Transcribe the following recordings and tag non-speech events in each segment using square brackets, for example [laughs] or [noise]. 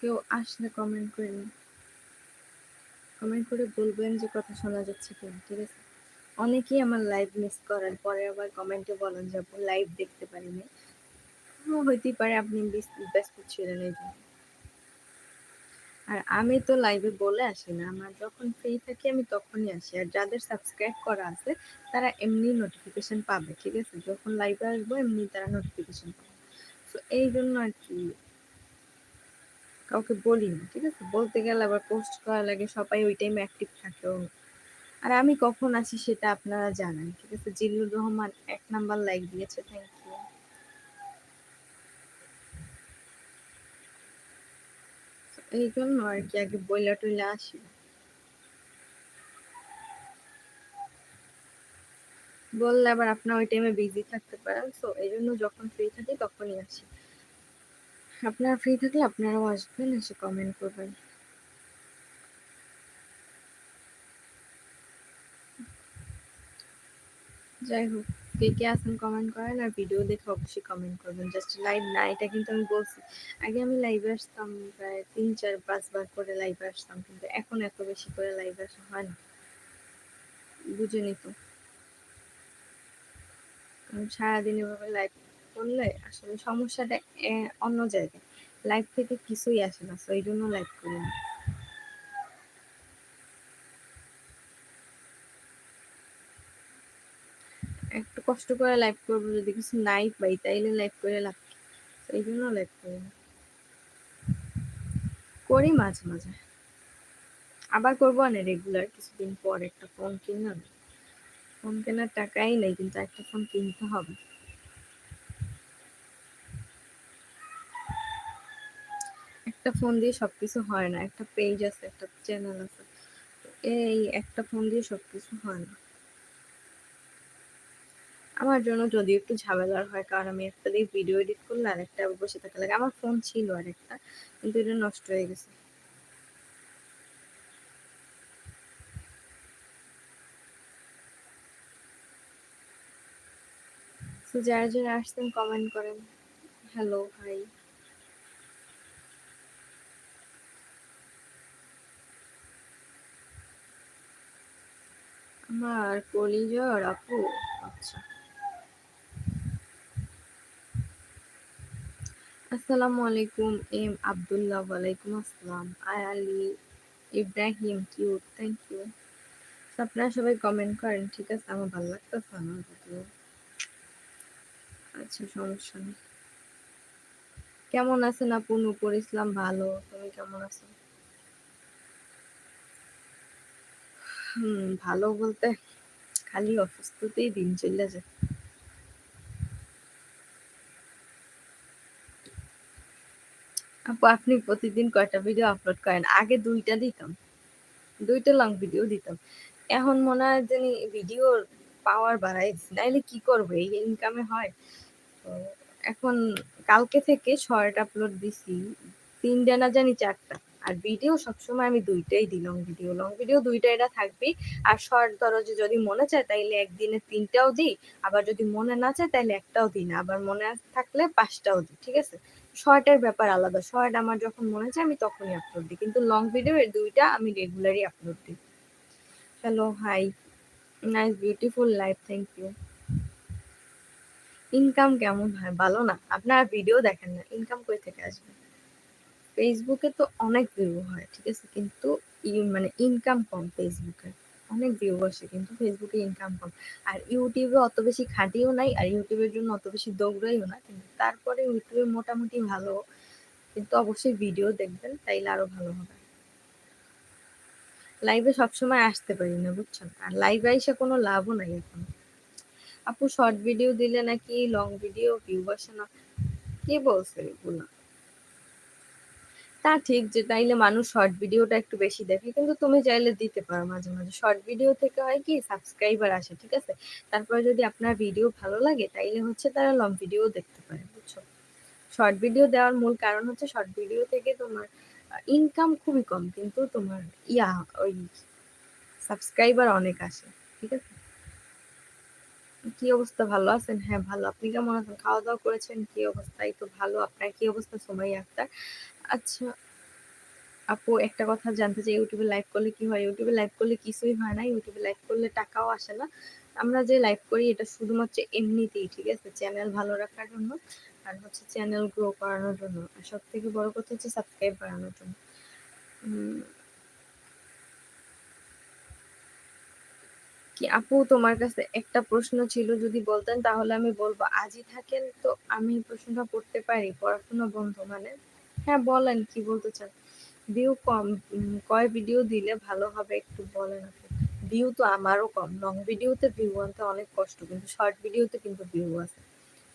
কেউ আসলে কমেন্ট করেন কমেন্ট করে বলবেন যে কথা শোনা যাচ্ছে কিনা, ঠিক আছে? অনেকেই আমার লাইভ মিস করেন, পরে আবার কমেন্টে বলেন যে, আপু লাইভ দেখতে পারিনি। হইতেই পারে আপনি ব্যস্ত ছিলেন এই জন্য। আর আমি তো লাইভে বলে আসি না, আমার যখন ফ্রি থাকি আমি তখনই আসি। আর যাদের সাবস্ক্রাইব করা আছে, তারা এমনি নোটিফিকেশন পাবে, ঠিক আছে? যখন লাইভে আসব, এমনি তারা নোটিফিকেশন পাবে। তো এই জন্য আর কি কাউকে বলি না ঠিক আছে? বলতে গেলে আবার পোস্ট করা লাগে, সবাই ওই টাইমে অ্যাক্টিভ থাকেও আর আমি কখন আছি সেটা আপনারা জানেন, ঠিক আছে? জিল্লুর রহমান এক নাম্বার লাইক দিয়েছে থ্যাংক ইউ এই জন্য আর কি আগে বইলা টইলা আসি। বললে আবার আপনার ওই টাইমে বিজি থাকতে পারেন সো এই জন্য যখন ফ্রি থাকি তখনই আসি। আপনারা ফ্রি থাকলে আপনারাও আসবেন, এসে কমেন্ট করবেন। যাই হোক, কে কে আসেন কমেন্ট করেন আর ভিডিও দেখে অবশ্যই কমেন্ট করবেন। জাস্ট লাইভ না, এটা কিন্তু আমি বলছি। আগে আমি লাইভে আসতাম প্রায় তিন, চার পাঁচবার করে লাইভে আসতাম, কিন্তু এখন এত বেশি করে লাইভে আসা হয় না। বুঝে তো সারাদিন এভাবে লাইভ করলে আসলে সমস্যাটা অন্য জায়গায়। লাইভ থেকে কিছুই আসে না তো এই জন্য লাইভ করি না। একটু কষ্ট করে লাইভ করব, যদি কিছু নাই পাই, তাইলে লাইভ করে লাভ এই জন্য লাইভ করি না। করি মাঝে মাঝে। আবার করব না রেগুলার কিছুদিন পর একটা ফোন কিনলাম। ফোন কেনার টাকাই নেই, কিন্তু একটা ফোন কিনতে হবে। একটা ফোন দিয়ে সবকিছু হয় না। একটা পেজ আছে, একটা চ্যানেল আছে। এই একটা ফোন দিয়ে সবকিছু হয় না। আমার জন্য যদি একটু ঝামেলার হয়, কারণ আমি একটা দিয়ে ভিডিও এডিট করলে আর একটা বসে থাকা লাগে। আমার ফোন ছিল আর একটা কিন্তু এটা নষ্ট হয়ে গেছে। যারা যারা আসছেন কমেন্ট করেন। হ্যালো হাই আমার কলিজর আপু। আচ্ছা। আসসালামু আলাইকুম, এম আব্দুল্লাহ, ওয়ালাইকুম আসসালাম। আয় Ali Ibrahim, cute thank you আপনারা সবাই কমেন্ট করেন, ঠিক আছে? আমার ভালো লাগতেছে, আমার আচ্ছা সমস্যা নেই। কেমন আছেন আপু? নুপুর ইসলাম ভালো, তুমি কেমন আছো? হুম, ভালো বলতে খালি অসুস্থতেই দিন চলে যায়। আপু, আপনি প্রতিদিন কয়টা ভিডিও আপলোড করেন? আগে দুইটা দিতাম। দুইটা লং ভিডিও দিতাম। এখন মনে হয় যে ভিডিওর পাওয়ার বাড়াই নাইলে কি করব? এই ইনকামে হয়। তো এখন কালকে থেকে ছয়টা আপলোড দিছি। তিনটা না জানি চারটা। আর ভিডিও সবসময় আমি দুইটাই দিই লং ভিডিও লং ভিডিও দুইটা এটা থাকবেই আর শর্ট ধরো যে যদি মনে চায় তাইলে একদিনে তিনটাও দিই, আবার যদি মনে না চায় তাইলে একটাও দিই না, আবার মনে থাকলে পাঁচটাও দিই, ঠিক আছে? শর্টের ব্যাপার আলাদা শর্ট আমার যখন মনে চায় আমি তখনই আপলোড দিই, কিন্তু লং ভিডিও এর দুইটা আমি রেগুলারই আপলোড দিই। Hello hi nice beautiful life thank you income কেমন? হয়, ভালো না। আপনারা ভিডিও দেখেন না ইনকাম কই থেকে আসবে? ফেসবুকে তো অনেক ভিউ হয়, ঠিক আছে? কিন্তু মানে ইনকাম কম ফেসবুকে অনেক ভিউ আসে, কিন্তু ফেসবুকে ইনকাম কম। আর ইউটিউবে অত বেশি খাটিও নাই, আর ইউটিউবের জন্য অত বেশি দৌড়াইও না। কিন্তু তারপরে ইউটিউবে মোটামুটি ভালো। কিন্তু অবশ্যই ভিডিও দেখবেন, তাইলে আরও ভালো হবে। লাইভে সবসময় আসতে পারি না, বুঝছেন? আর লাইভে এসে কোনো লাভও নাই এখন। আপু শর্ট ভিডিও দিলে নাকি লং ভিডিও ভিউ আসে না? কে বলছে এগুলো? তা ঠিক যে তাইলে মানুষ শর্ট ভিডিওটা একটু বেশি দেখে। কিন্তু তুমি চাইলে দিতে পারো মাঝে মাঝে। শর্ট ভিডিও থেকে হয় কি সাবস্ক্রাইবার আসে, ঠিক আছে? তারপরে যদি আপনার ভিডিও ভালো লাগে, তাইলে হচ্ছে তারা লং ভিডিও দেখতে পারে, বুঝছ? শর্ট ভিডিও দেওয়ার মূল কারণ হচ্ছে শর্ট ভিডিও থেকে তোমার ইনকাম খুবই কম। কিন্তু তোমার ইয়া, ওই সাবস্ক্রাইবার অনেক আসে, ঠিক আছে? কি অবস্থা? ভালো আছেন? হ্যাঁ ভালো। আপনি কেমন আছেন? খাওয়া দাওয়া করেছেন? কি অবস্থা? এই তো ভালো। আপনার কি অবস্থা? সময় আক্তার। আচ্ছা আপু, একটা কথা জানতে চাই। ইউটিউবে লাইভ করলে কি হয়? ইউটিউবে লাইভ করলে কিছুই হয় না। ইউটিউবে লাইভ করলে টাকাও আসে না। আমরা যে লাইভ করি, এটা শুধুমাত্র এমনিতেই, ঠিক আছে? চ্যানেল ভালো রাখার জন্য আর হচ্ছে চ্যানেল গ্রো করানোর জন্য। আর সব থেকে বড় কথা হচ্ছে সাবস্ক্রাইব বাড়ানোর জন্য। কি আপু, তোমার কাছে একটা প্রশ্ন ছিল, যদি বলতেন তাহলে আমি বলব। আজই থাকেন তো আমি প্রশ্নটা করতে পারি, পড়াশোনা বন্ধ মানে? হ্যাঁ বলেন কি বলতে চান? ভিউ কম কয় ভিডিও দিলে ভালো হবে একটু বলেন আপনি ভিউ তো আমারও কম লং ভিডিওতে ভিউ আনতে অনেক কষ্ট, কিন্তু শর্ট ভিডিওতে কিন্তু ভিউ আছে।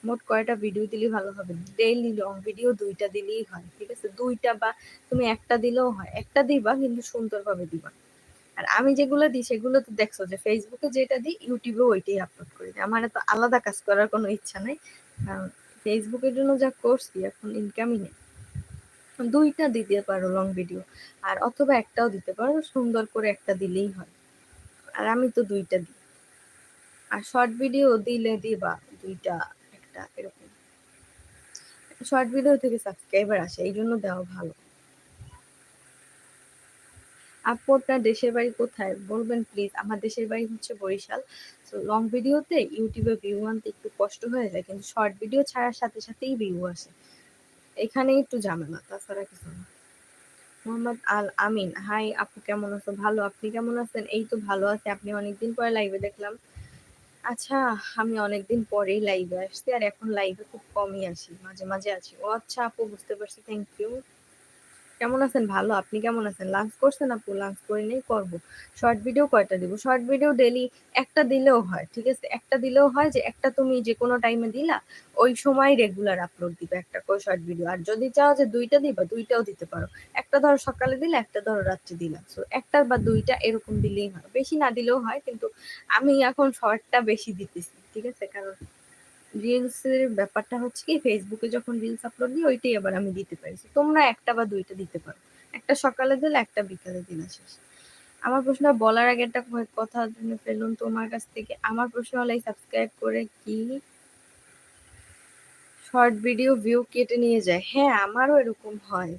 মোট কয়টা ভিডিও দিলেই ভালো হবে? ডেইলি লং ভিডিও দুইটা দিলেই হয়, ঠিক আছে? দুইটা বা তুমি একটা দিলেও হয়, একটা দিবা কিন্তু সুন্দরভাবে দিবা। আর আমি যেগুলো দিই, সেগুলো তো দেখছ যে ফেসবুকে যেটা দিই ইউটিউবে ওইটাই আপলোড করি। আমার তো আলাদা কাজ করার কোনো ইচ্ছা নাই। কারণ ফেসবুকের জন্য যা করছি এখন ইনকামই নেই। দুইটা দিতে পারো লং ভিডিও আর অথবা একটাও দিতে পারো, সুন্দর করে একটা দিলেই হয়। আর আমি তো দুইটা দিই। আর শর্ট ভিডিও দিলে দিবা, দুইটা, একটা, এরকম। শর্ট ভিডিও থেকে সাবস্ক্রাইবার আসে এই জন্য দেওয়া ভালো। আপু আপনার দেশের বাড়ি কোথায়? বলবেন প্লিজ আমার দেশের বাড়ি হচ্ছে বরিশাল। তো লং ভিডিওতে ইউটিউবে ভিউ আনতে একটু কষ্ট হয়ে যায়, কিন্তু শর্ট ভিডিও ছাড়ার সাথে সাথেই ভিউ আসে। এখানে একটু ঝামেলা, তাছাড়া কিছু না। মোহাম্মদ আল আমিন হাই আপু কেমন আছো? ভালো, আপনি কেমন আছেন? এই তো ভালো আছে, আপনি অনেকদিন পরে লাইভে দেখলাম। আচ্ছা আমি অনেকদিন পরেই লাইভে আসছি, আর এখন লাইভে খুব কমই আসি, মাঝে মাঝে আছি ও আচ্ছা আপু, বুঝতে পারছি থ্যাংক ইউ কেমন আছেন? ভালো। আপনি কেমন আছেন? লাঞ্চ করছেন আপু? লাঞ্চ করে নেই করব। শর্ট ভিডিও কয়টা দিব? শর্ট ভিডিও ডেলি একটা দিলেও হয়, ঠিক আছে? একটা দিলেও হয় যে, একটা তুমি যে কোনো টাইমে দিলা, ওই সময় রেগুলার আপলোড দিবে একটা করে শর্ট ভিডিও আর যদি চাও যে দুইটা দিবা, দুইটাও দিতে পারো। একটা ধরো সকালে দিলে, একটা ধরো রাত্রে দিলা। সো একটা বা দুইটা এরকম দিলেই হয়। বেশি না দিলেও হয়, কিন্তু আমি এখন শর্টটা বেশি দিতেছি, ঠিক আছে? কারণ রিলসের ব্যাপারটা হচ্ছে কি ফেসবুকে যখন রিলস আপলোড দিই, ওইটাই আবার আমি দিতে পারি। তোমরা একটা বা দুইটা দিতে পারো। একটা সকালে দিলে, একটা বিকালে দিলে শেষ। আমার প্রশ্ন, বলার আগে একটা কথা জেনে ফেলুন তোমার কাছ থেকে। আমার প্রশ্ন হলো সাবস্ক্রাইব করে কি শর্ট ভিডিও ভিউ কেটে নিয়ে যায়? হ্যাঁ আমারও এরকম হয়।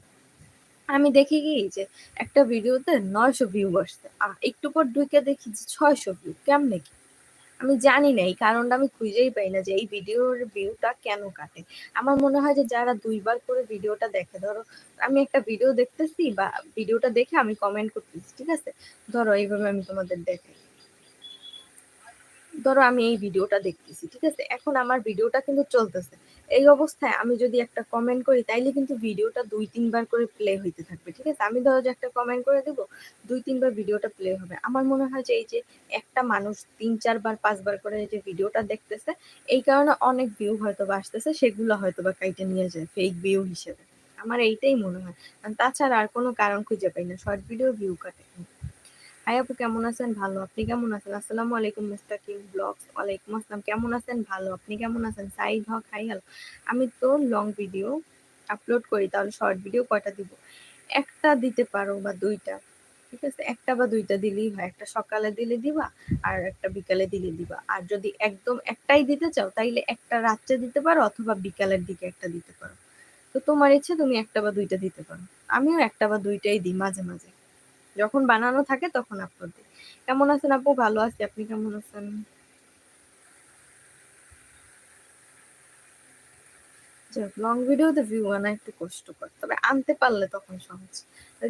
আমি দেখি কি, যে একটা ভিডিওতে নয়শো ভিউ আসছে একটু পর ঢুকে দেখি যে ছয়শো ভিউ কেমনে কি? আমি জানি না, এই কারণটা আমি খুঁজেই পাই না যে এই ভিডিওর ভিউটা কেন কাটে। আমার মনে হয় যে যারা দুইবার করে ভিডিওটা দেখে, ধরো আমি একটা ভিডিও দেখতেছি বা ভিডিওটা দেখে আমি কমেন্ট করতেছি, ঠিক আছে? ধরো এইভাবে আমি তোমাদের দেখাই। ধরো আমি এই ভিডিওটা দেখতেছি, ঠিক আছে? এখন আমার ভিডিওটা কিন্তু চলতেছে। এই অবস্থায় আমি যদি একটা কমেন্ট করি, তাইলে কিন্তু ভিডিওটা দুই, তিনবার করে প্লে হইতে থাকবে, ঠিক আছে? আমি ধরো যে একটা কমেন্ট করে দেবো, দুই, তিনবার ভিডিওটা প্লে হবে। আমার মনে হয় যে এই যে একটা মানুষ তিন, চারবার, পাঁচবার করে যে ভিডিওটা দেখতেছে, এই কারণে অনেক ভিউ হয়তো বা আসতেছে, সেগুলো হয়তো বা কাইটে নিয়ে যায় ফেক ভিউ হিসেবে। আমার এইটাই মনে হয়। তাছাড়া আর কোনো কারণ খুঁজে পাই না শর্ট ভিডিও ভিউ কাটে। হাই আপু, কেমন আছেন? ভালো। আপনি কেমন আছেন? আসসালামু আলাইকুম, মিস্টার কিং ব্লগস। ওয়ালাইকুম আসসালাম। কেমন আছেন? ভালো। আপনি কেমন আছেন? Saeed Haque, hi, hello. আমি তো লং ভিডিও আপলোড করি, তাহলে শর্ট ভিডিও কয়টা দিব? একটা দিতে পারো বা দুইটা, ঠিক আছে? একটা বা দুইটা দিলেই হয়। একটা সকালে দিলে দিবা আর একটা বিকালে দিলে দিবা। আর যদি একদম একটাই দিতে চাও, তাইলে একটা রাত্রে দিতে পারো অথবা বিকালের দিকে একটা দিতে পারো। তো তোমার ইচ্ছে, তুমি একটা বা দুইটা দিতে পারো। আমিও একটা বা দুইটাই দিই মাঝে মাঝে। যখন বানানো থাকে তখন আপলোড দিই। কেমন আছেন আপু? ভালো আছি, আপনি কেমন আছেন? লং ভিডিওতে ভিউ আনা একটু কষ্টকর, তবে আনতে পারলে তখন সহজ।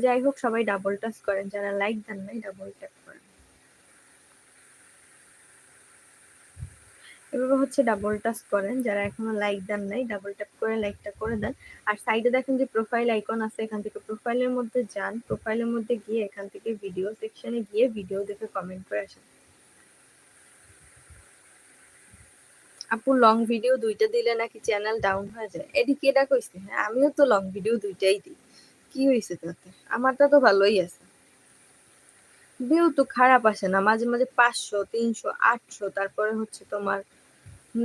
যাই হোক, সবাই ডাবল টাচ করেন, যারা লাইক দেন নাই ডাবল ট্যাপ করেন। এভাবে হচ্ছে ডাবল টাচ করেন, যারা এখনও লাইক দেন নাই ডাবল ট্যাপ করে লাইকটা করে দেন। আর সাইডে দেখেন যে প্রোফাইল আইকন আছে, এখান থেকে প্রোফাইলের মধ্যে যান প্রোফাইলের মধ্যে গিয়ে এখান থেকে ভিডিও সেকশনে গিয়ে ভিডিও দেখে কমেন্ট করে আসেন। আপু লং ভিডিও দুইটা দিলে নাকি চ্যানেল ডাউন হয়ে যায়? এদিকে এটা কইছে হ্যাঁ আমিও তো লং ভিডিও দুইটাই দিই। কি হয়েছে তাতে? আমারটা তো ভালোই আছে। ভিউ তো খারাপ আসে না, মাঝে মাঝে পাঁচশো, তিনশো, আটশো, তারপরে হচ্ছে তোমার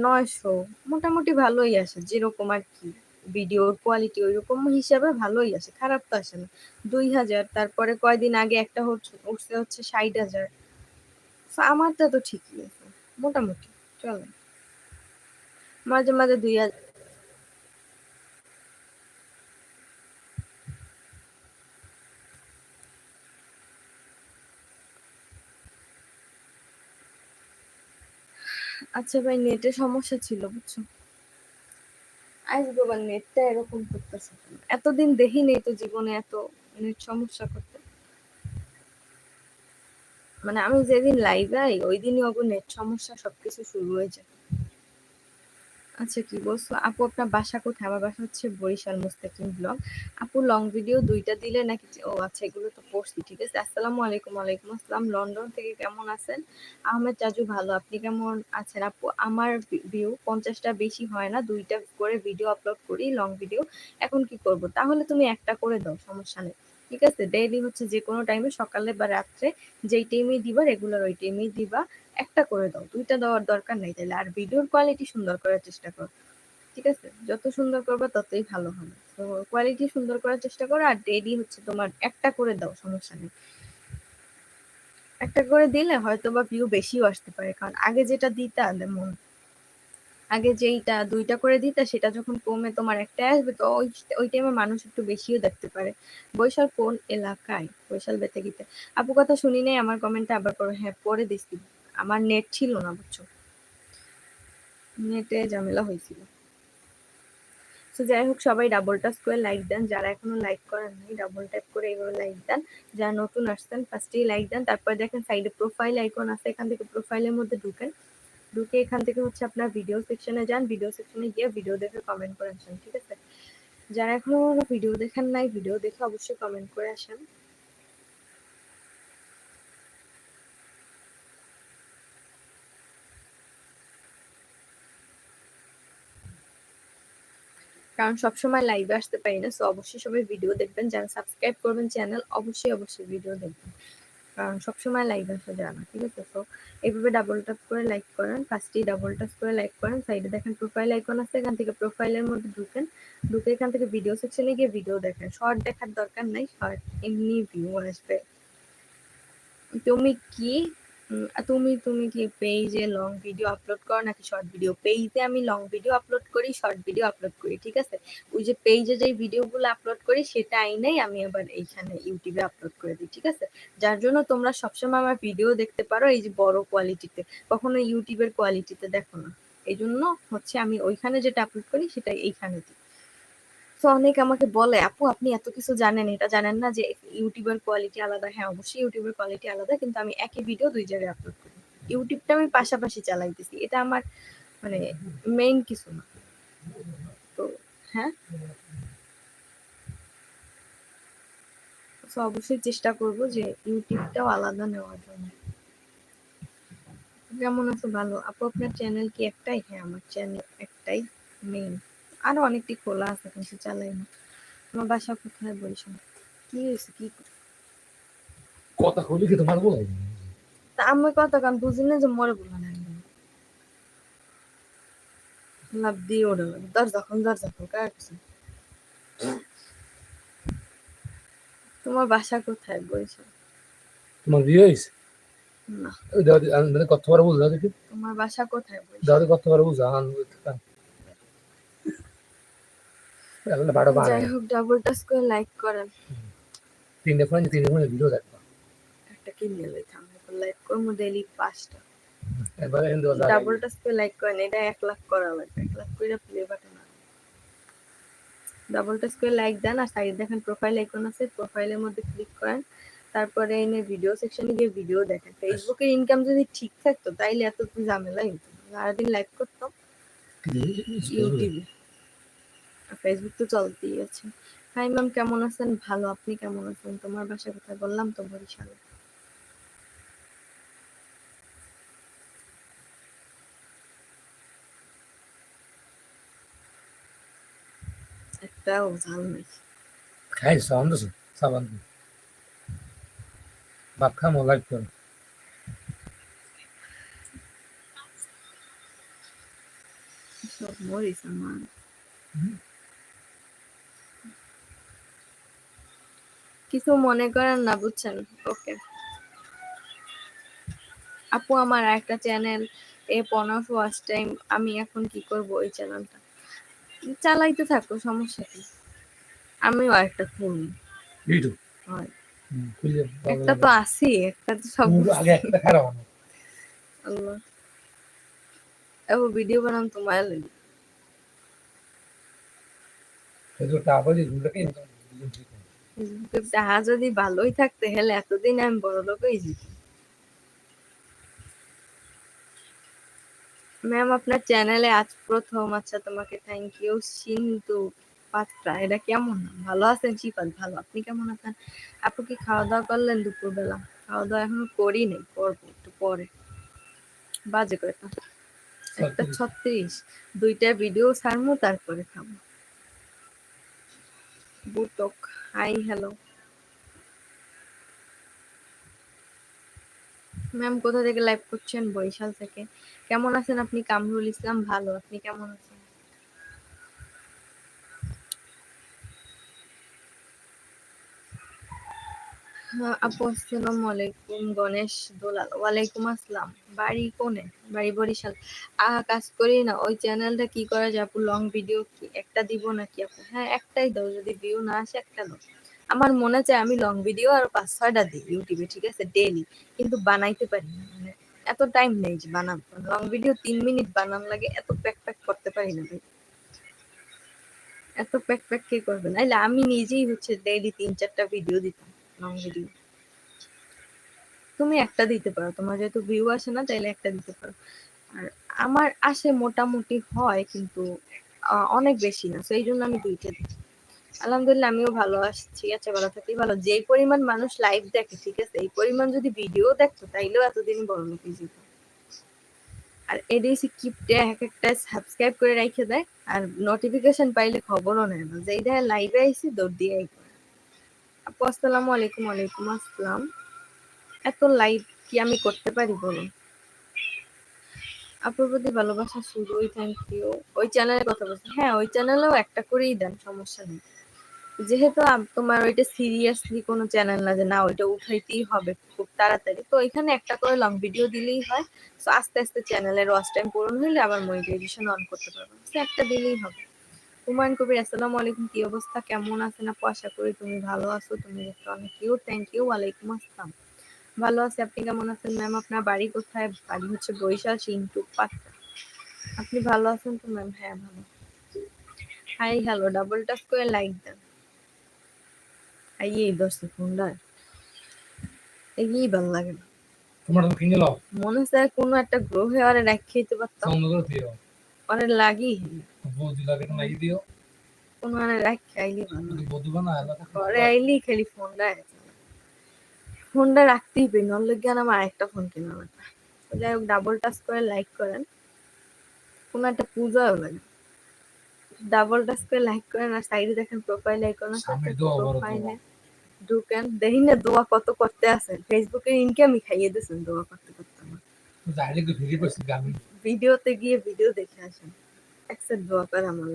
নয়শো। মোটামুটি ভালোই আসে, যেরকম আর কি। ভিডিওর কোয়ালিটি ওইরকম হিসাবে ভালোই আসে, খারাপ তো আসে না। দুই হাজার, তারপরে কয়দিন আগে একটা হচ্ছে, উঠছে হচ্ছে ষাট হাজার। আমারটা তো ঠিকই আছে, মোটামুটি, চলে। মাঝে মাঝে দুই হাজার আচ্ছা ভাই নেটে সমস্যা ছিল, বুঝছ? আজ বাবা নেটটা এরকম করতেছে? এতদিন দেখিনি তো জীবনে এত নেট সমস্যা করতে। মানে আমি যেদিন লাইভ আই ওই দিনই ওগো নেট সমস্যা সবকিছু শুরু হয়ে যায়। আচ্ছা কি বলছো? আপু, আপনার বাসা কোথায়? আমার বাসা হচ্ছে বরিশাল মুস্তাকিম ব্লগ আপু লং ভিডিও দুইটা দিলে নাকি ও আচ্ছা এগুলো তো পড়ছি ঠিক আছে? আসসালামু আলাইকুম, ওয়ালাইকুম আসসালাম। লন্ডন থেকে কেমন আছেন? আহমেদ চাচু ভালো, আপনি কেমন আছেন? আপু, আমার ভিউ পঞ্চাশটা বেশি হয় না, দুইটা করে ভিডিও আপলোড করি লং ভিডিও এখন কি করব? তাহলে তুমি একটা করে দাও, সমস্যা নেই। ঠিক আছে? ডেইলি হচ্ছে যে কোনো টাইমে সকালে বা রাত্রে যেই টাইমেই দিবা রেগুলার ওই টাইমেই দিবা, একটা করে দাও। দুইটা দেওয়ার দরকার নেই তাহলে। আর ভিডিওর কোয়ালিটি সুন্দর করার চেষ্টা করো। ঠিক আছে? যত সুন্দর করবে ততই ভালো হবে। তো কোয়ালিটি সুন্দর করার চেষ্টা করো। আর ডেইলি হচ্ছে তোমার একটা করে দাও, সমস্যা নেই। একটা করে দিলে হয়তো বা ভিউ বেশিও আসতে পারে। কারণ আগে যেটা দিতা যেমন আগে যেইটা দুইটা করে দিতা, সেটা যখন কমে তোমার একটা আসবে, তো ওই ওই টাইমে মানুষ একটু বেশিও দেখতে পারে। বৈশাল কোন এলাকায়? বৈশাল বেতে বেতাগিতে আপু কথা শুনি নাই, আমার কমেন্টটা আবার পরে হ্যাঁ পরে দিচ্ছি আমার নেট ছিল না, বুঝছ? নেটে ঝামেলা হয়েছিল। তো যাই হোক, সবাই ডাবল টাচ করে লাইক দেন। যারা এখনও লাইক করেন নাই ডাবল ট্যাপ করে এইভাবে লাইক দেন। যারা নতুন আসছেন ফার্স্টেই লাইক দেন। তারপর দেখেন সাইডে প্রোফাইল আইকন আছে, এখান থেকে প্রোফাইলের মধ্যে ঢুকেন। ঢুকে এখান থেকে হচ্ছে আপনার ভিডিও সেকশনে যান ভিডিও সেকশনে গিয়ে ভিডিও দেখে কমেন্ট করে আসেন, ঠিক আছে? যারা এখনও ভিডিও দেখেন নাই ভিডিও দেখে অবশ্যই কমেন্ট করে আসেন। কারণ সবসময় লাইভে আসতে পারি না সো অবশ্যই সবাই ভিডিও দেখবেন, যারা সাবস্ক্রাইব করবেন চ্যানেল অবশ্যই অবশ্যই ভিডিও দেখবেন। কারণ সবসময় লাইক আসা যায় না ঠিক আছে? তো এভাবে ডাবল ট্যাপ করে লাইক করেন ফার্স্টেই ডাবল টাচ করে লাইক করেন সাইডে দেখেন প্রোফাইল আইকন আছে, এখান থেকে প্রোফাইলের মধ্যে ঢুকেন, ঢুকে এখান থেকে ভিডিও সেকশনে গিয়ে ভিডিও দেখেন। শর্ট দেখার দরকার নাই শর্ট এমনি ভিউ আসবে। তুমি কি তুমি তুমি কি পেজে লং ভিডিও আপলোড করো নাকি শর্ট ভিডিও পেজে আমি লং ভিডিও আপলোড করি শর্ট ভিডিও আপলোড করি, ঠিক আছে? ওই যে পেজে যে ভিডিওগুলো আপলোড করি, সেটা আইনাই আমি আবার এইখানে ইউটিউবে আপলোড করে দিই, ঠিক আছে? যার জন্য তোমরা সবসময় আমার ভিডিও দেখতে পারো এই যে বড় কোয়ালিটিতে কখনো ইউটিউবের কোয়ালিটিতে দেখো না। এই জন্য হচ্ছে আমি ওইখানে যেটা আপলোড করি সেটা এইখানে দিই। তো অনেক আমাকে বলে, আপু, আপনি এত কিছু জানেন, এটা জানেন না যে ইউটিউবের কোয়ালিটি আলাদা। হ্যাঁ অবশ্যই ইউটিউবের কোয়ালিটি আলাদা, কিন্তু আমি একই ভিডিও দুই জায়গায় আপলোড করি। ইউটিউবটা আমি পাশাপাশি চালাইতেছি, এটা আমার মানে মেইন কিছু না। তো হ্যাঁ? তো অবশ্যই চেষ্টা করব যে ইউটিউবটাও আলাদা নেওয়ার জন্য। কেমন আছো? ভালো। আপু, আপনার চ্যানেল কি একটাই? হ্যাঁ আমার চ্যানেল একটাই মেইন আরও অনেকটি খোলা আছে কিন্তু চালাই না। আমার বাসা কোথায় বলছেন কি হয়েছে কি কথা কইলে কি তোমার বলাই তা আমি কত কাম বুঝি না যে মরে বললাম না লাভ দিয়ে গেল। দরজা খুন দরজা খুন কার কাছে? তোমার বাসা কোথায় বলছো তোমার বিয়ে হয়েছে? না। মানে কত বার বুঝা দেখি। তোমার বাসা কোথায় বলছো দাদা কত বার বুঝা বারো বার যাই হোক ডাবল টাচ করে লাইক করেন। তিনটে ফোন তিনটে ফোনে ভিডিও দেখবা। একটা কিনে লইতাম লাইক করব ডেইলি পাঁচটা। ডাবল টাচ করে লাইক করেন এটা এক লাখ করা লাগবে এক লাখ করে প্লে বাটন ডাবল টাচ করে লাইক দেন আর সাইড দেখেন প্রোফাইল আইকন আছে প্রোফাইলের মধ্যে ক্লিক করেন। তারপরে এনে ভিডিও সেকশনে গিয়ে ভিডিও দেখেন। ফেসবুকের ইনকাম যদি ঠিক থাকতো তাইলে এত হতো সারাদিন লাইক করতাম। ইউটিউবে ফেসবুক তো চলতেই আছে। হাই ম্যাম কেমন আছেন? ভালো আপনি কেমন আছেন? তোমার বাসা কোথায় বললাম? তো বরিশালে একটাও ঝাল নাই। খাই সাবান ভাত কর। সব মরিস আমার। কিছু মনে করেন না বুঝছেন? ওকে আপু আমার একটা চ্যানেল এ পনেরো ওয়াচ টাইম আমি এখন কি করব ওই চ্যানেলটা চালাইতে থাকো সমস্যা কি? আমিও একটা হয়। খুলে একটা তো আছি একটা তো সব আগে একটা খারাপ আল্লাহ। এবার ভিডিও বানাম তোমার লাগে। শুধু টাকা দিয়ে দুটাকে ইনকাম ঠিক যদি ভালোই থাকতে হেলে এতদিন আমি বড় লোক হয়েছি ম্যাম আপনার চ্যানেলে আজ প্রথম। আচ্ছা তোমাকে থ্যাংক ইউ সিন্তু পাত্রা। এটা কেমন? ভালো আছেন শিপাত ভালো। আপনি কেমন আছেন? আপু কি খাওয়া দাওয়া করলেন দুপুরবেলা? খাওয়া দাওয়া এখনও করি নাই করব একটু পরে। বাজে কয়টা? একটা ছত্রিশ। দুইটা ভিডিও ছাড়মু তারপরে খাব। বুটক হাই, হ্যালো। ম্যাম, কোথা থেকে লাইভ করছেন? বরিশাল থেকে। কেমন আছেন আপনি? কামরুল ইসলাম, ভালো। আপনি কেমন আছেন? আপু, আসসালামু আলাইকুম, গণেশ দোলাল। ওয়ালাইকুম আসসালাম। বাড়ি কোনে? বাড়ি বরিশাল। আহ কাজ করি না, ওই চ্যানেলটা কি করা যায় আপু লং ভিডিও কি? একটা দিব নাকি আপু? হ্যাঁ একটাই দাও, যদি ভিউ না আসে একটা দাও। আমার মনে চায় আমি লং ভিডিও আর পাঁচ, ছয়টা দিই ইউটিউবে ঠিক আছে? ডেইলি কিন্তু বানাইতে পারি না মানে এত টাইম নেই যে বানাবো লং ভিডিও তিন মিনিট বানান লাগে, এত প্যাক প্যাক করতে পারি না ভাই। এত প্যাক প্যাক কে করবে? নাইলে আমি নিজেই হচ্ছে ডেইলি তিন, চারটা ভিডিও দিতাম। লং ভিডিও তুমি একটা দিতে পারো, তোমার যেহেতু ভিউ আসে না, তাইলে একটা দিতে পারো। আর আমার আসে মোটামুটি হয়, কিন্তু অনেক বেশি না সেই জন্য আমি দুইটা দিই। আলহামদুলিল্লাহ, আমিও ভালো আসছি আচ্ছা ভালো থাকি ভালো। যেই পরিমাণ মানুষ লাইভ দেখে, ঠিক আছে, এই পরিমাণ যদি ভিডিও দেখতো, তাইলেও এতদিন বড় লোক যেত আর এডিসি কিপটে এক একটা সাবস্ক্রাইব করে রাখে দেয়, আর নোটিফিকেশন পাইলে খবরও নেয় না। যেই দেখে লাইভে আইসি, দৌড় দিয়ে আই করে। আপু, আসসালামু আলাইকুম আসসালাম। এত লাইভ কি আমি করতে পারি বলুন? প্রতি ভালোবাসা থ্যাংক ইউ ওই চ্যানেলের কথা বলছি। হ্যাঁ ওই চ্যানেলেও একটা করেই দেন, সমস্যা নেই। যেহেতু তোমার ওইটা সিরিয়াসলি কোনো চ্যানেল না যে না, ওইটা উঠাইতেই হবে খুব তাড়াতাড়ি। তো এখানে একটা করে লং ভিডিও দিলেই হয়। তো আস্তে আস্তে চ্যানেলের টাইম পূরণ হলে আবার মনিটাইজেশন অন করতে পারব। একটা দিলেই হবে। হুমায়ুন কবির আসসালামু আলাইকুম কি অবস্থা? কেমন আছেন আপু? আশা করি তুমি ভালো আছো। তুমি দেখতে অনেক কিউট থ্যাংক ইউ ওয়ালাইকুম আসসালাম। ভালো আছি আপনি কেমন আছেন? ম্যাম আপনার বাড়ি কোথায়? বাড়ি হচ্ছে বরিশাল সিন্টু পাট্টা। আপনি ভালো আছেন তো ম্যাম হ্যাঁ ভালো হাই হ্যালো ডাবল টাচ করে লাইক দেন এই দশ সেকেন্ড এই ভালো লাগে না। তোমার তো কিনে লাও মনে হয় কোনো একটা গ্রহে আরে রাখিয়ে দিতে পারতাম। আরে লাগি বৌদি লাগে না লাগিয়ে দিও কোনো আরে রাখি আইলি ভালো বৌদি বানা এলাকা ঘরে আইলি খালি ফোনটা ফোনটা রাখতেই পারি নলে জ্ঞান আমার আরেকটা ফোন কেনা লাগবে? যাই হোক ডাবল টাচ করে লাইক করেন। কোনো একটা পূজাও লাগে। ডাবল টাচ করে লাইক করেন আর সাইডে দেখেন প্রোফাইল আইকন আছে দোয়া প্রোফাইলে ঢুকেন দেখি না দোয়া কত করতে আছেন ফেসবুকের ইনকামই খাইয়ে দিয়েছেন দোয়া করতে করতে আমার। ভিডিওতে গিয়ে ভিডিও দেখে আসেন। দোয়া করে আমার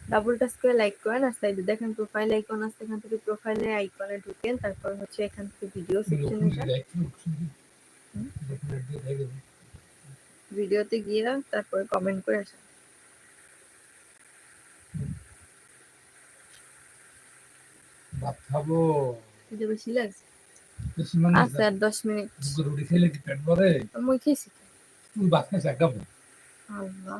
ডাবল টাচ করে লাইক করেন আর সাইডে দেখেন প্রোফাইল আইকন আছে এখান থেকে প্রোফাইলে আইকনে ঢুকেন তারপর হচ্ছে এখান থেকে ভিডিও সেকশনে ভিডিওতে গিয়ে তারপর কমেন্ট করে আসেন। ভাত খাব ভিডিও বেশি লাগছে? মানে আচ্ছা আর দশ মিনিট। রুটি খেলে কি পেট ভরে? মুই খেয়েছি। তুই ভাত খাইছ একটা আল্লাহ।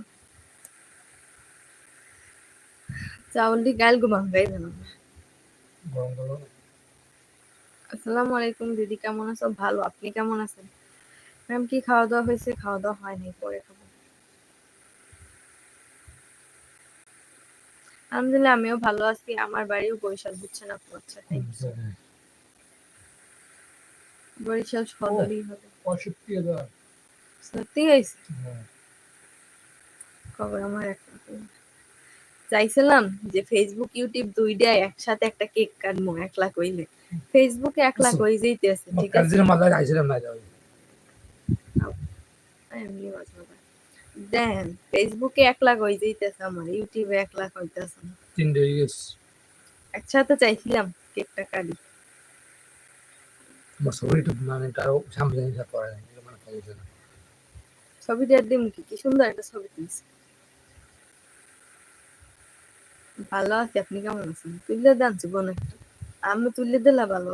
চাউলটি গাল ঘুমাম গাই আসসালামু আলাইকুম দিদি কেমন আছো? ভালো আপনি কেমন আছেন? ম্যাম কি খাওয়া দাওয়া হয়েছে? খাওয়া দাওয়া হয়নি পরে খাব। আলহামদুলিল্লাহ আমিও ভালো আছি। আমার বাড়িও বরিশাল বুঝছেন আপু আচ্ছা. বরিশাল সদরই হবে। পঁয়ষট্টি হাজার। সত্যি হয়েছে? হ্যাঁ। খবর আমার একটা চাইছিলাম যে ফেসবুক ইউটিউব দুইটাই একসাথে একটা কেক কাটবো এক লাখ হইলে। ফেসবুকে এক লাখ হয়ে যেতেছে ঠিক আছে? কাজের মাথায় আইছিলাম না মাঝে। দেন ফেসবুকে এক লাখ হয়ে যেতেছে আমার ইউটিউবে এক লাখ হইতেছে না তিনটে হয়ে গেছে। একসাথে চাইছিলাম কেকটা কাটি। আমার শরীরটা মানে কারও সামনে করে না না ছবিটা দিম কি? কি সুন্দর একটা ছবি তুলছি। ভালো আছি আপনি কেমন আছেন? তুললে দেন জীবন একটু। আমি তুললে দিলে ভালো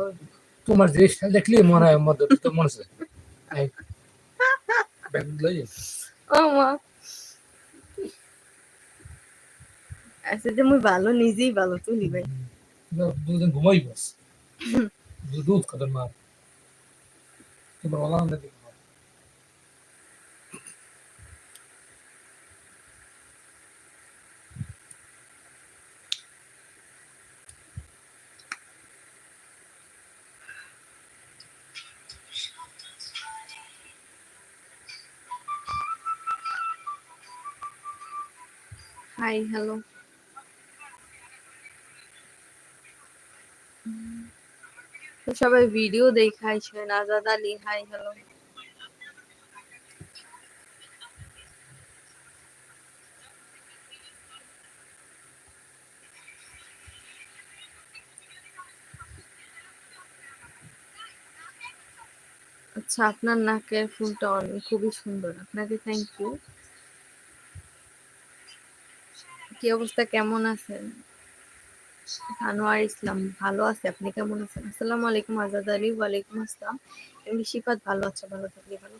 তোমার জিনিসটা দেখলে মনে হয় মধ্যে তো মনে ও মা। আচ্ছা যে মুই ভালো নিজেই ভালো তুলি ভাই। দুদিন ঘুমাই বাস দুধ খাতেন মা তোমার হাই হ্যালো সবাই ভিডিও দেখাইছেন আজাদ আলী হাই হ্যালো আচ্ছা আপনার নাকের ফুলটা খুবই সুন্দর। আপনাকে থ্যাংক ইউ কি অবস্থা? কেমন আছেন? আনোয়ার ইসলাম, ভালো আছে? আপনি কেমন আছেন? আসসালামু আলাইকুম আজাদ আলী, ওয়ালাইকুম আসসালাম। এমনি শিফাত, ভালো আছে, ভালো থাকলে ভালো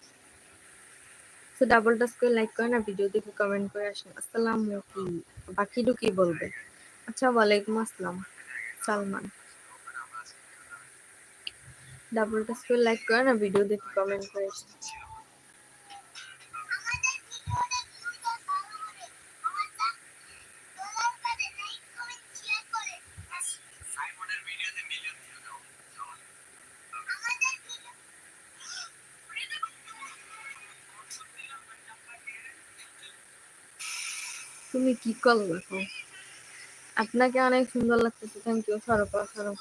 তো ডাবল টাচ করে লাইক করেন আর ভিডিও দেখে কমেন্ট করে আসেন। আসসালাম কি বাকিটু কি বলবে। আচ্ছা ওয়ালাইকুম আসসালাম। সালমান। ডাবল টাচ করে লাইক করেন আর ভিডিও দেখে কমেন্ট করে আসেন। কি করবে এখন? আপনাকে অনেক সুন্দর লাগতেছে থ্যাংক ইউ সরব সরব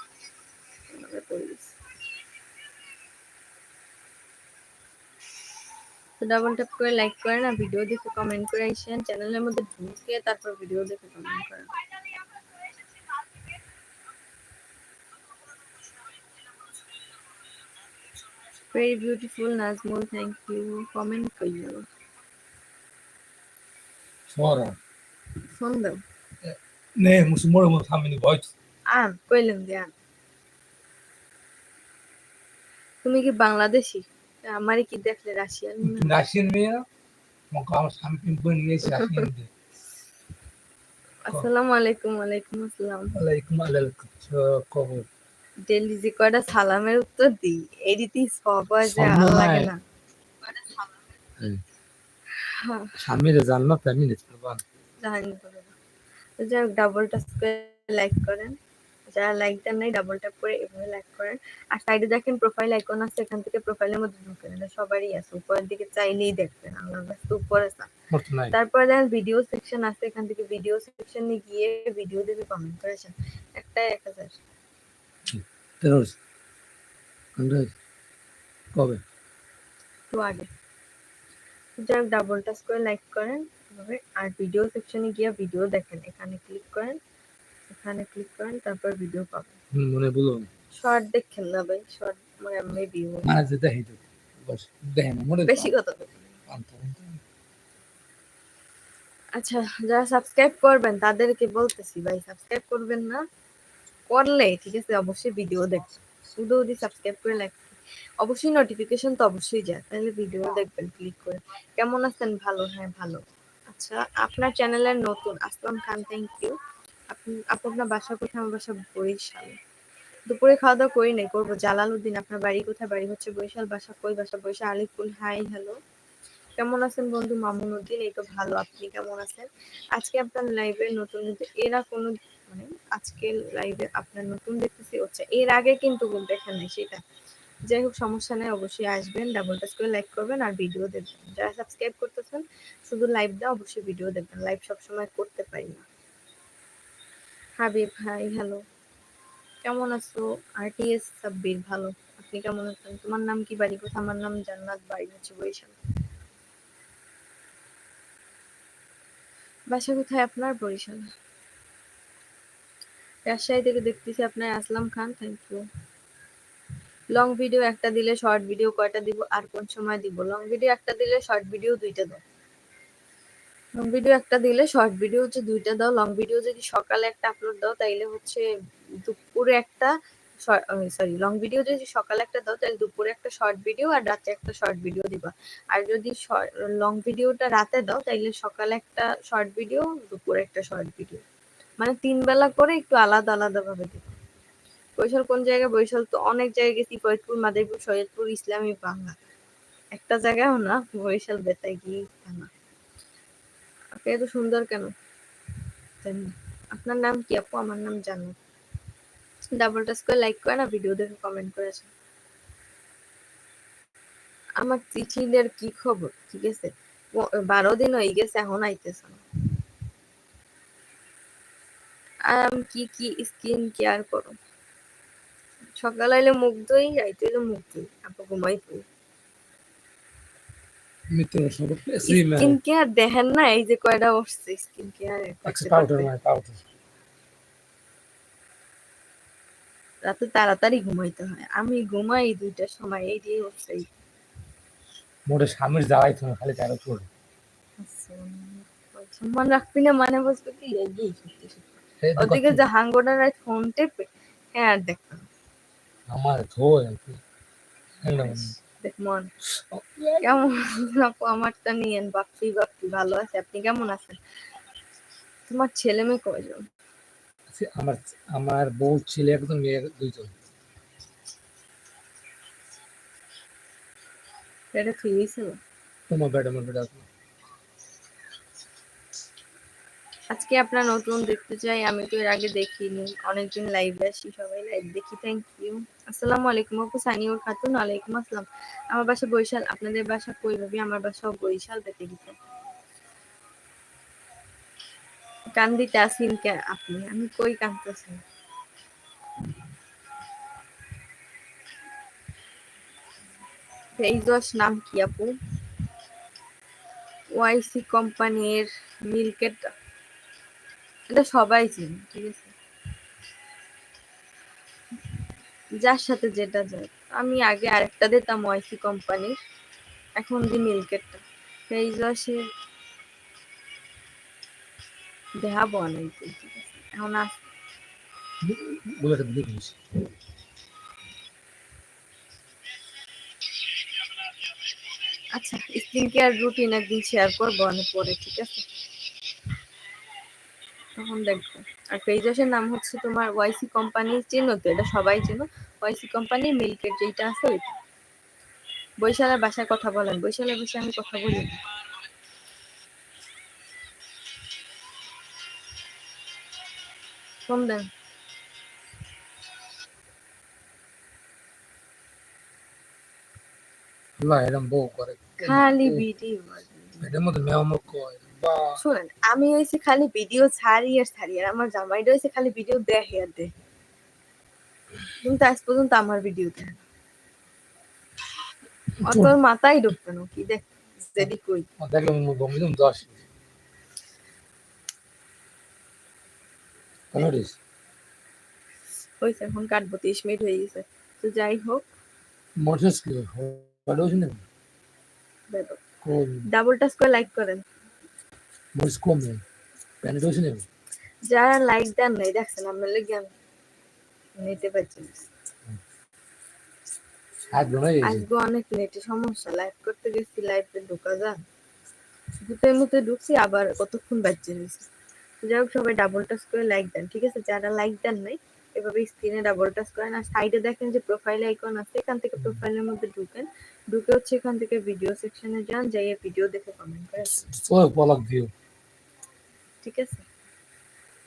তো ডাবল ট্যাপ করে লাইক করেন আর ভিডিও দেখে কমেন্ট করে আসেন। চ্যানেলের মধ্যে ঢুকে তারপর ভিডিও দেখে কমেন্ট করেন। ভেরি বিউটিফুল কইলাম যে তুমি কি বাংলাদেশি কি দেখলে রাশিয়ান. আসসালামু আলাইকুম ওয়ালাইকুম আসসালাম ডেলি যে কয়টা সালামের উত্তর দিই এডিতেই সব হয় যে ভালো লাগে। না জান্নাত আমি নিতে পারব। না। তো যাই হোক ডাবল টাচ করে লাইক করেন। যারা লাইক দেন নাই ডাবল ট্যাপ করে এভাবে লাইক করেন। আর সাইডে দেখেন প্রোফাইল আইকন আছে এখান থেকে প্রোফাইলের মধ্যে ঢুকেন এটা সবারই আছে। উপরের দিকে চাইলেই দেখবেন আমার কাছে উপরে Mort দেখেন ভিডিও সেকশন আছে এখান থেকে ভিডিও সেকশনে গিয়ে ভিডিও দেখে কমেন্ট করেছেন একটা এক হাজার। কবে? একটু আগে। যাই ডাবল টাচ করে লাইক করেন। এভাবে আর ভিডিও সেকশনে গিয়ে ভিডিও দেখেন। এখানে ক্লিক করেন এখানে ক্লিক করেন তারপর ভিডিও পাবেন। মনে বলো শর্ট দেখেন না ভাই শর্ট মানে মেবি মানে যে দেখি তো বস দেখে মনে বেশি কথা আচ্ছা যারা সাবস্ক্রাইব করবেন তাদেরকে বলতেছি ভাই সাবস্ক্রাইব করবেন না করলে ঠিক আছে অবশ্যই ভিডিও দেখবেন। শুধু যদি সাবস্ক্রাইব করে লাইক অবশ্যই নোটিফিকেশন তো অবশ্যই যায় তাহলে ভিডিও দেখবেন ক্লিক করে। কেমন আছেন? ভালো হ্যাঁ ভালো। আচ্ছা আপনার চ্যানেলের নতুন, আসলাম খান থ্যাংক ইউ আপনি আপনার বাসা কোথায়? আমার বাসা বরিশাল। দুপুরে খাওয়া দাওয়া করি নাই, করব। জালালউদ্দিন, আপনার বাড়ি কোথায়? বাড়ি হচ্ছে বরিশাল, বাসা কই? বাসা বরিশাল, আলিপুর। হাই হ্যালো কেমন আছেন বন্ধু? মামুন উদ্দিন এই তো ভালো। আপনি কেমন আছেন? আজকে আপনার লাইভে নতুন নতুন- এরা কোনো মানে আজকে লাইভে আপনার নতুন দেখতেছি। হচ্ছে এর আগে কিন্তু দেখেন নাই, সেটা। যাই হোক, সমস্যা নেই, অবশ্যই আসবেন ডাবল টাচ করে লাইক করবেন আর ভিডিও দেখবেন। যারা সাবস্ক্রাইব করতেছেন, শুধু লাইভ দাও, অবশ্যই ভিডিও দেখবেন। লাইভ সবসময় করতে পারি না। হাবিব ভাই হ্যালো কেমন আছো? আরটিএস সাব্বির, ভালো। আপনি কেমন আছেন? তোমার নাম কি বাড়ি? কোথায়? আমার নাম জান্নাত, বাড়ি হচ্ছে বরিশাল। বাসা কোথায় আপনার? বরিশাল। রাজশাহী থেকে দেখতেছি আপনার Aslam Khan thank you long video একটা দিলে শর্ট ভিডিও কয়টা দিব? আর কোন সময় দিব? লং ভিডিও একটা দিলে শর্ট ভিডিও দুইটা দাও। লং ভিডিও একটা দিলে শর্ট ভিডিও হচ্ছে দুইটা দাও। লং ভিডিও যদি সকালে একটা আপলোড দাও, তাইলে হচ্ছে দুপুরে একটা সরি লং ভিডিও যদি সকালে একটা দাও তাহলে দুপুরে একটা শর্ট ভিডিও আর রাতে একটা শর্ট ভিডিও দিবা। আর যদি লং ভিডিওটা রাতে দাও, তাইলে সকালে একটা শর্ট ভিডিও দুপুরে একটা শর্ট ভিডিও মানে তিন বেলা করে একটু আলাদা আলাদা ভাবে দিবা। বরিশাল কোন জায়গায় বরিশাল তো অনেক জায়গায় গেছি, ফরিদপুর, মাদারীপুর, সৈয়দপুর, ইসলামী বাংলা। একটা জায়গায়ও না, বরিশাল বেতায় গিয়ে না আপনি এত সুন্দর কেন? আপনার নাম কি আপু? আমার নাম জানো। ডাবল টাচ করে লাইক করে না ভিডিও দেখে কমেন্ট করেছেন আমার চিঠিদের কি খবর? ঠিক আছে। বারো দিন হয়ে গেছে, এখন আইতেছে না। কি কি স্কিন কেয়ার করো সকাল হইলে মুখ ধুই রাইতে হইলে মুখ ধুই আপু ঘুমাই পড়ি। স্কিন কেয়ার দেখেন না এই যে কয়টা বসছে স্কিন কেয়ার পাউডার মানে পাউডার রাতে তাড়াতাড়ি ঘুমাইতে হয়। আমি ঘুমাই দুইটার সময় এই দিয়ে মোটে স্বামীর জ্বালাই তুমি খালি তেরো চোর সম্মান রাখবি না মানে বসবে কি? এই। ওদিকে যে হাঙ্গোটার ফোন টেপে হ্যাঁ আর দেখতে হবে। আমার ধোয় দেখ মন। কেমন আপু? আমারটা নিয়েন বাপ্পি বাপ্পি ভালো আছে? আপনি কেমন আছেন? তোমার ছেলে মেয়ে কয়জন আমার আমার বউ ছেলে একদম মেয়ে দুইজন। এটা ফিরিয়েছিল তোমার বেটা আমার বেটা আজকে আপনার নতুন দেখতে চাই, আমি তো এর আগে দেখিনি। অনেকদিন লাইভে আসি, সবাই লাইভ দেখি থ্যাংক ইউ আসসালামু আলাইকুম, আপু সানিউর খাতুন, ওয়ালাইকুম আসসালাম। আমার বাসা বরিশাল, আপনাদের বাসা কই ভাবি? আমার বাসা বরিশাল পেতে গেছে কান্দিতে আসিন কে আপনি? আমি কই কান্দতেছি দশ নাম কি, আপু? ওয়াইসি কোম্পানির মিল্কেট এটা সবাই চিনি, ঠিক আছে? যার সাথে যেটা যায়। আমি আগে আরেকটা দিতাম ওয়াইসি কোম্পানির, এখন দি জসে দেখাবো অনেক ঠিক আছে? এখন আস আচ্ছা স্কিন কেয়ার রুটিন একদিন শেয়ার করব অনেক পরে ঠিক আছে তখন দেখব আর পেজের নাম হচ্ছে তোমার ওয়াইসি কোম্পানি চেনো তো এটা সবাই চেনো। ওয়াইসি কোম্পানি মিল্কের যেটা আছে ওইটা। বৈশালের বাসায় কথা বলেন বৈশালের বাসায় আমি কথা বলি না। দেন। খালি ভিডিও এটার মধ্যে মেয়ামক কয় শুনেন আমি হয়েছে খালি ভিডিও ছাড়ি আর ছাড়ি আর আমার জামাইটা খালি ভিডিও দেখে আর কিন্তু আজ পর্যন্ত আমার ভিডিও। [laughs] অত মাথায় ঢুকবে না কি দেখ যেদি কই। দেখলে গমিলাম দশ হয়েছে এখন কাটবো তিরিশ মিনিট হয়ে গেছে। তো যাই হোক। মোটরস কি ডাবল টাচ করে লাইক করেন। মোটরস কম প্যান্ট শুনে যারা লাইক দেন নাই দেখছেন আপনার লেগে আমি নিতে পারছি আজকে অনেক নেটে সমস্যা লাইভ করতে গেছি লাইভে ঢোকা যান দুটোর মধ্যে ঢুকছি আবার কতক্ষণ রয়েছে যাই হোক সবাই ডাবল টাচ করে লাইক দেন ঠিক আছে যারা লাইক দেন নাই এভাবে স্ক্রিনে ডাবল টাচ করেন আর সাইডে দেখেন যে প্রোফাইল আইকন আছে এখান থেকে প্রোফাইলের মধ্যে ঢুকেন ঢুকে হচ্ছে এখান থেকে ভিডিও সেকশনে যান যাইয়ে ভিডিও দেখে কমেন্ট করেন সব পলক দিও ঠিক আছে?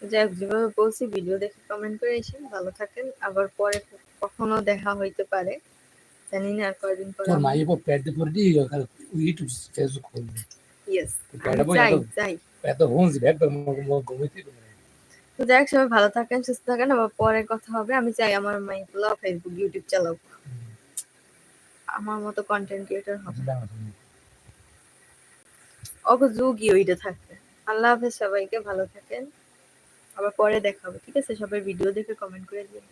যাই হোক যেভাবে বলছি ভিডিও দেখে কমেন্ট করে এসেন ভালো থাকেন। আবার পরে কখনো দেখা হইতে পারে। জানি না আর কয়দিন পরে। তোর মাই পর দিয়ে পরে দি ইউটিউব ফেসবুক করবি ইয়েস প্যাডে যাই যাই। এত হুঁস একবার ঘুমিতে তো যাই হোক সবাই ভালো থাকেন সুস্থ থাকেন। আবার পরে কথা হবে। আমি চাই আমার মাইগুলো ফেসবুক ইউটিউব চালাও। আমার মতো কন্টেন্ট ক্রিয়েটর হবে। অগ যুগই ওইটা থাকবে আল্লাহ হাফেজ, সবাইকে ভালো থাকেন। আবার পরে দেখা হবে, ঠিক আছে? সবাই ভিডিও দেখে কমেন্ট করে দিন